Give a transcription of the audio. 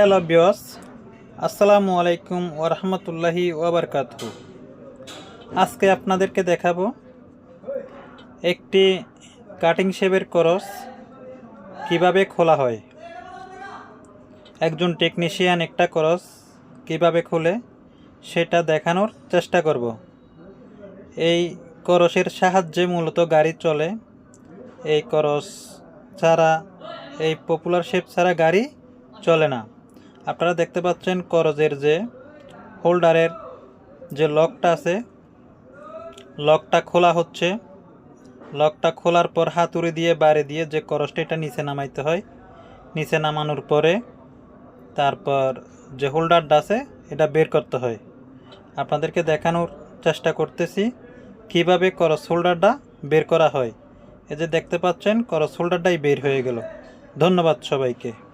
Hello বিয়স আসসালামু আলাইকুম ওরহমতুল্লাহি ওবরকাত আজকে আপনাদেরকে দেখাবো একটি কাটিং শেপের করস কীভাবে খোলা হয়। একজন টেকনিশিয়ান একটা করস কীভাবে খোলে সেটা দেখানোর চেষ্টা করব। এই করসের সাহায্যে মূলত গাড়ি চলে। এই করস ছাড়া, এই পপুলার শেপ ছাড়া গাড়ি চলে না। আপনারা দেখতে পাচ্ছেন করজের যে হোল্ডারের যে লকটা আছে, লকটা খোলা হচ্ছে। লকটা খোলার পর হাতুড়ি দিয়ে বাইরে দিয়ে যে করসটা এটা নিচে নামাইতে হয়। নিচে নামানোর পরে তারপর যে হোল্ডারটা আছে, এটা বের করতে হয়। আপনাদেরকে দেখানোর চেষ্টা করতেছি কীভাবে করস হোল্ডারটা বের করা হয়। এই যে দেখতে পাচ্ছেন করস হোল্ডারটাই বের হয়ে গেল। ধন্যবাদ সবাইকে।